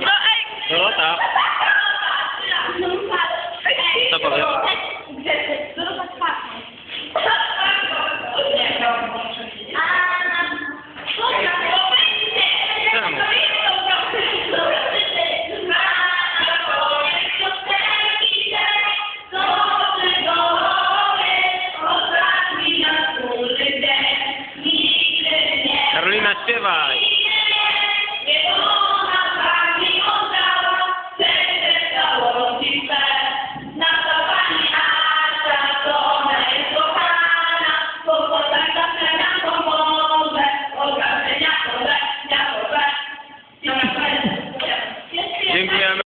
No ej! Dorota. Co powiesz? Karolina, śpiewaj. Jimmy